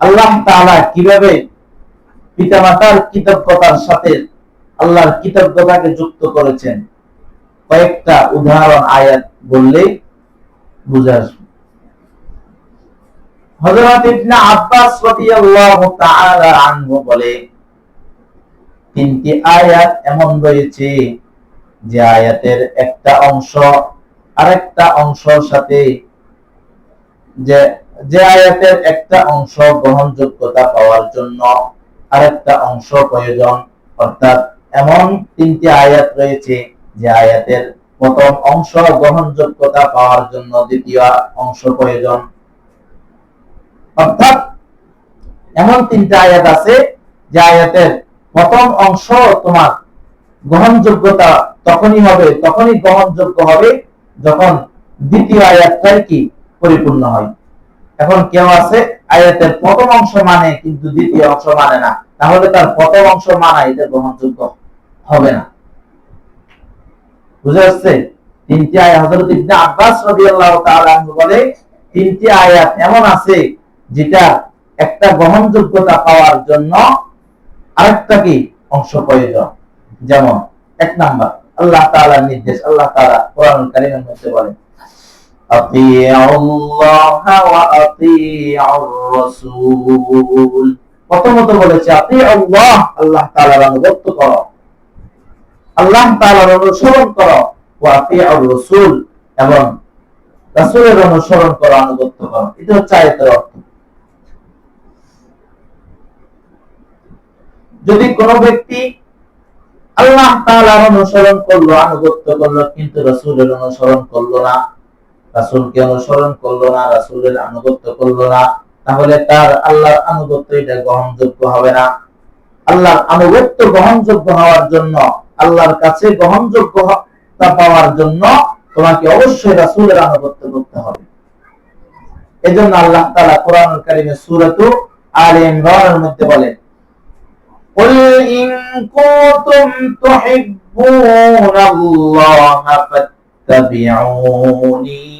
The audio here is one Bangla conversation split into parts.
আল্লাহ তাআলা কীভাবে পিতামাতার কৃতজ্ঞতার সাথে আল্লাহর কৃতজ্ঞতাকে যুক্ত করেছেন? কয়েকটা উদাহরণ আয়াত বললে বুঝে আসবে। হযরত ইবনে আব্বাস রাদিয়াল্লাহু তাআলা আনহু বলে, তিনটি আয়াত এমন রয়েছে যে আয়াতের একটা অংশ আরেকটা অংশের সাথে যে যে আয়াতের একটা অংশ গ্রহণযোগ্যতা পাওয়ার জন্য আরেকটা অংশ প্রয়োজন, অর্থাৎ এমন তিনটি আয়াত রয়েছে যে আয়াতের প্রথম অংশ গ্রহণযোগ্যতা পাওয়ার জন্য দ্বিতীয় অংশ প্রয়োজন। অর্থাৎ এমন তিনটা আয়াত আছে যে আয়াতের প্রথম অংশ তোমার গ্রহণযোগ্যতা তখনই হবে, তখনই গ্রহণযোগ্য হবে যখন দ্বিতীয় আয়াতটাই কি? পরিপূর্ণ হয়। এখন কেউ আছে, আয়াতের প্রথম অংশ মানে কিন্তু দ্বিতীয় অংশ মানে না। তাহলে তার প্রথম অংশ মানা এটা গ্রহণযোগ্য হবে না। বুঝা যাচ্ছে? তিনটি আয়াত হযরত ইবনে আব্বাস রাদিয়াল্লাহু তাআলা বলে, তিনটি আয়াত এমন আছে যেটা একটা গ্রহণযোগ্যতা পাওয়ার জন্য আরেকটা কি? অংশ প্রয়োজন। যেমন, এক নাম্বার, আল্লাহ তাআলার নির্দেশ, আল্লাহ তাআলা কোরআন কারীমের মধ্যে বলেন আল্লাহ ওয়া আতিউ রাসূল প্রথমত বলেছে আতিউ আল্লাহ আল্লাহ আনুগত্য করো। আল্লাহ তাআলার অনুসরণ করো ওয়া আতিউ রাসূল এবং অনুসরণ করো, আনুগত্য করো। এটা হচ্ছে আয়াতের অর্থ। যদি কোনো ব্যক্তি আল্লাহ তাআলার অনুসরণ করল, আনুগত্য করল, কিন্তু রাসূলের অনুসরণ করল না রাসূলকে অনুসরণ করলো না রাসূলের আনুগত্য করলো না তাহলে তার আল্লাহর আনুগত্য এটা গ্রহণযোগ্য হবে না আল্লাহর আনুগত্য গ্রহণযোগ্য হওয়ার জন্য আল্লাহর কাছে গ্রহণযোগ্যতা পাওয়ার জন্য তোমাকে অবশ্যই রাসূলের আনুগত্য করতে হবে এজন্য আল্লাহ তাআলা কোরআনুল কারীমে সূরাতু আলে ইমরানের মধ্যে বলেন قل إن كنتم تحبون الله فاتبعوني يحببكم الله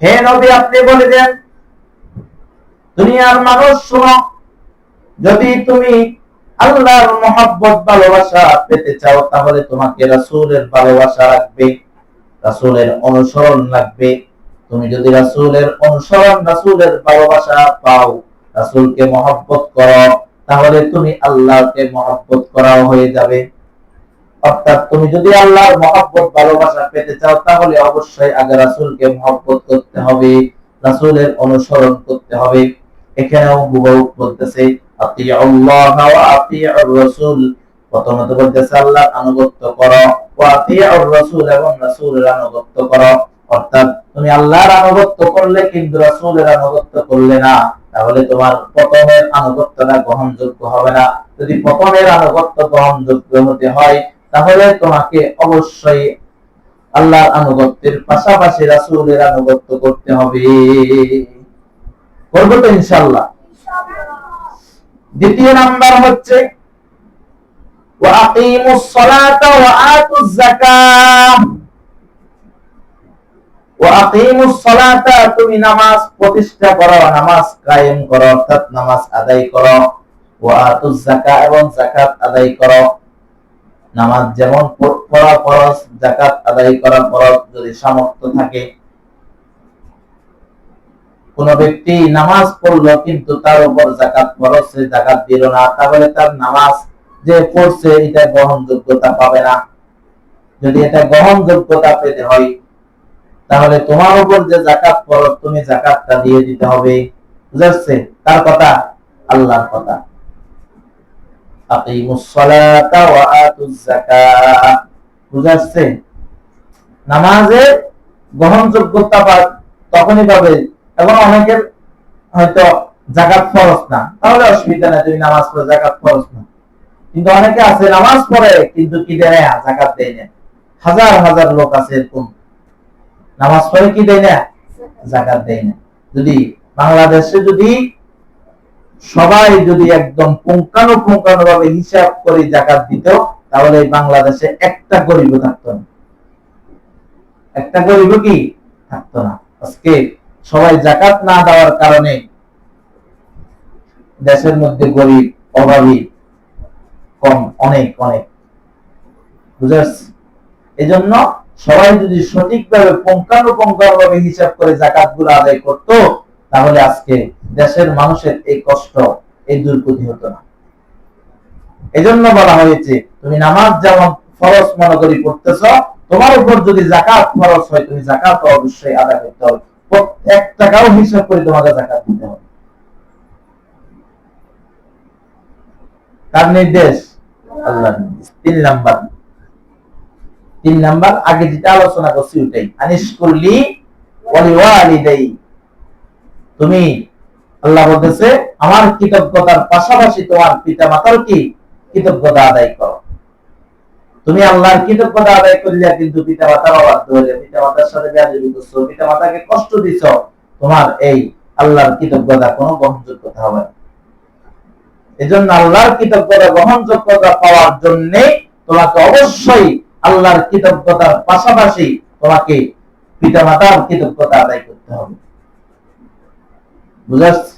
হে নবী, আপনি বলে দেন, দুনিয়ার মানুষ যদি তুমি আল্লাহর ভালোবাসা পেতে চাও, তাহলে তোমাকে রাসূলের ভালোবাসা রাসূলের অনুসরণ লাগবে। তুমি যদি রাসূলের অনুসরণ, রাসূলের ভালোবাসা পাও, রাসূলকে মহব্বত করো, তাহলে তুমি আল্লাহকে মহব্বত করাও হয়ে যাবে। অর্থাৎ তুমি যদি আল্লাহর মহব্বত, ভালোবাসা পেতে চাও, তাহলে অবশ্যই আগে রাসূলকে মহব্বত করতে হবে, রাসূলের অনুসরণ করতে হবে। এখানেও হুবহু বলতেছে আতিউ আল্লাহ রাসূল। প্রথমত বলতেছে আনুগত্য করো ওয়া আতিউ রাসূল এবং আনুগত্য অর্থাৎ তুমি আল্লাহর আনুগত্য করলে কিন্তু রাসূলের আনুগত্য করলে না। তাহলে তোমার প্রথমের আনুগত্যটা গ্রহণযোগ্য হবে না। যদি প্রথমের আনুগত্য গ্রহণযোগ্য হতে হয় তাহলে তোমাকে অবশ্যই আল্লাহর আনুগত্যের পাশাপাশি রাসুলের আনুগত্য করতে হবে। করব তো ইনশাল্লাহ দ্বিতীয় নাম্বার হচ্ছে তুমি নামাজ প্রতিষ্ঠা করো, নামাজ কায়েম করো, অর্থাৎ নামাজ আদায় করো। এবং জাকাত আদায় করো। নামাজ যেমন পড়া ফরজ, যাকাত আদায় করা ফরজ যদি সামর্থ্য থাকে। কোন ব্যক্তি নামাজ পড়ল কিন্তু তার উপর যাকাত ফরজ, সে যাকাত দিল না, তাহলে তার নামাজ যে পড়ছে এটা গ্রহণযোগ্যতা পাবে না। যদি এটা গ্রহণযোগ্যতা পেতে হয়, তাহলে তোমার উপর যে জাকাত ফরজ, তুমি জাকাতটা দিয়ে দিতে হবে। বুঝাচ্ছে কার কথা? আল্লাহর কথা। বুঝাচ্ছে নামাজের গ্রহণযোগ্যতা পা তখনই পাবে। এবং অনেকের হয়তো জাকাত ফরজ না। তাহলে অসুবিধা নেই, তুমি নামাজ পড়ে জাকাত ফরজ না। কিন্তু অনেকে আছে, নামাজ পড়ে, কিন্তু কি দেয় না জাকাত দেয় না। হাজার হাজার লোক আছে এরকম। নামাজ পড়ে কি দেয় না? জাকাত দেয় না। যদি বাংলাদেশে যদি সবাই যদি একদম পুঙ্খানু পুঙ্খানু ভাবে হিসাব করে জাকাত দিত, তাহলে বাংলাদেশে একটা গরিব থাকতো না। একটা গরিব কি? থাকতো না। আজকে সবাই জাকাত না দেওয়ার কারণে দেশের মধ্যে গরিব, অভাবী কম, অনেক অনেক। এই জন্য সবাই যদি সঠিকভাবে পুঙ্খানুপুঙ্খানুভাবে হিসাব করে জাকাতগুলো আদায় করতো তাহলে আজকে দেশের মানুষের এই কষ্ট, এই দুর্গতি হতো না। এজন্য বলা হয়েছে, তুমি নামাজ যেমন ফরজ মনে করি পড়তেছ, তোমার উপর যদি জাকাত ফরজ হয়, তুমি জাকাত অবশ্যই আদায় করতে হবে। প্রত্যেক টাকাও হিসাব করে তোমাকে জাকাত দিতে হবে। তার নির্দেশ আল্লাহ তিন নাম্বার। তিন নাম্বার, আগে যেটা আলোচনা করছি ওটাই আনিস করলি ওয়ালিওয়ালিদাই তুমি আল্লাহ বলতেছে, আমার কৃতজ্ঞতার পাশাপাশি তোমার পিতা মাতার কি কৃতজ্ঞতা আদায় করো। তুমি আল্লাহর কৃতজ্ঞতা আদায় করলে কিন্তু পিতা মাতার অবাধ্য হলে পিতা মাতার সাথে বেয়াদবি করছ পিতা মাতাকে কষ্ট দিছ, তোমার এই আল্লাহর কৃতজ্ঞতা কোনো গ্রহণযোগ্যতা হবে না। এজন্য আল্লাহর কৃতজ্ঞতা, গ্রহণযোগ্যতা পাওয়ার জন্য তোমাকে অবশ্যই আল্লাহর কৃতজ্ঞতার পাশাপাশি তোমাকে পিতা মাতার কৃতজ্ঞতা আদায় করতে হবে। বুঝাচ্ছি